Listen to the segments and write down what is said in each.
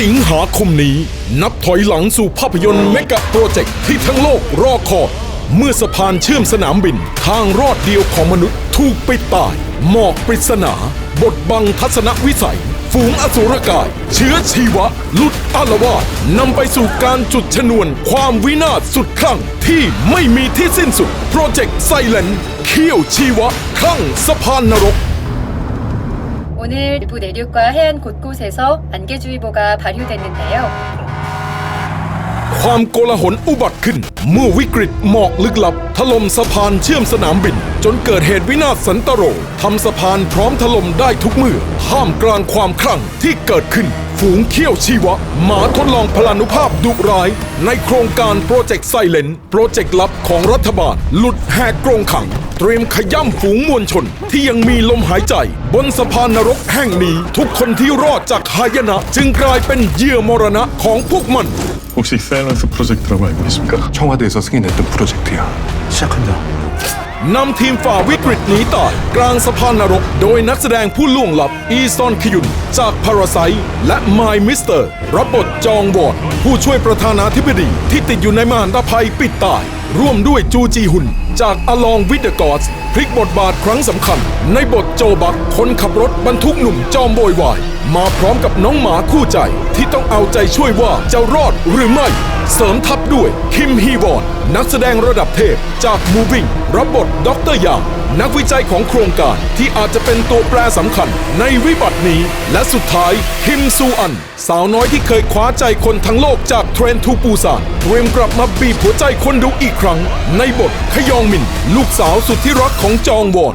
สิงหาคมนี้นับถอยหลังสู่ภาพยนตร์เมกะโปรเจกต์ที่ทั้งโลกรอคอยเมื่อสะพานเชื่อมสนามบิน ทางรอดเดียวของมนุษย์ถูกปิดตาย หมอกปริศนา บทบังทัศนวิสัย ฝูงอสุรกาย เชื้อชีวะ ลุดอารวาสนำไปสู่การจุดชนวนความวินาศสุดคลั่งที่ไม่มีที่สิ้นสุด โปรเจกต์ไซเลนเขี้ยวชีวะคลั่งสะพานนรก 오늘 일부 내륙과 해안 곳곳에서 안개주의보가 발효됐는데요. ความโกลาหลอุบัติขึ้น เมื่อวิกฤตหมอกลึกลับ ถล่มสะพานเชื่อมสนามบิน จนเกิดเหตุวินาศสันตโรทำสะพานพร้อมถล่มได้ทุกเมื่อท่ามกลางความคลั่งที่เกิดขึ้น ฝูงเขี้ยวชีวะ หมาทดลองพลานุภาพดุร้าย ในโครงการโปรเจกต์ไซเลนโปรเจกต์ลับของรัฐบาล หลุดแหกกรงขัง เตรียมขย่ำฝูงมวลชน ที่ยังมีลมหายใจ บนสะพานนรกแห่งนี้ ทุกคนที่รอดจากหายนะ จึงกลายเป็นเหยื่อมรณะของพวกมัน 혹시 사일런스 프로젝트라고 알고 계십니까? 청와대에서 승인했던 프로젝트야. 시작한다. นำทีมฝ่าวิกฤตหนีตาย กลางสะพานนรก โดยนักแสดงผู้ล่วงลับ อีซอนขยุน จากพาราไซและไมมิสเตอร์รับบทจองวอดผู้ช่วยประธานาธิบดีที่ติดอยู่ในมหันตภัยปิดตาย ร่วมด้วยจูจีหุน จากอลองวิดเดอะกอสพลิกบทบาทครั้งสำคัญ ในบทโจบักคนขับรถบรรทุกหนุ่มจอมโวยวาย มาพร้อมกับน้องหมาคู่ใจ ที่ต้องเอาใจช่วยว่าจะรอดหรือไม่ เสริมทัพด้วย คิมฮีวอน นักแสดงระดับเทพจากมูวิ่งรับบทด็อกเตอร์ยาง นักวิจัยของโครงการที่อาจจะเป็นตัวแปรสำคัญในวิบัตินี้ และสุดท้ายคิมซูอัน สาวน้อยที่เคยคว้าใจคนทั้งโลกจากเทรนทูปูซานเตรียมกลับมาบีบหัวใจคนดูอีกครั้ง ในบทขยองมิน ลูกสาวสุดที่รักของจองวอน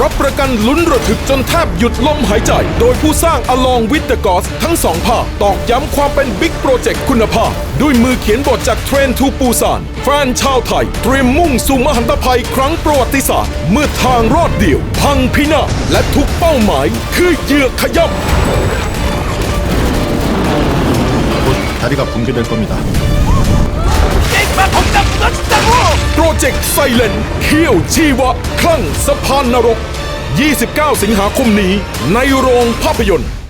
รับประกันลุ้นระทึกจนแทบหยุดลมหายใจ โดยผู้สร้าง Along with the Gods ทั้งสองภาค ตอกย้ำความเป็นบิ๊กโปรเจกต์คุณภาพ ด้วยมือเขียนบทจากเทรนทูปูซาน แฟนชาวไทย เตรียมมุ่งสู่มหันตภัยครั้งประวัติศาสตร์ เมื่อทางรอดเดี่ยว พังพินาศและทุกเป้าหมาย คือเหยื่อขย่ำ 다리가 붕괴될 겁니다. เจกต์ไซเลนเขี้ยวชีวะคลั่งสะพานนรก 29 สิงหาคมนี้ในโรงภาพยนตร์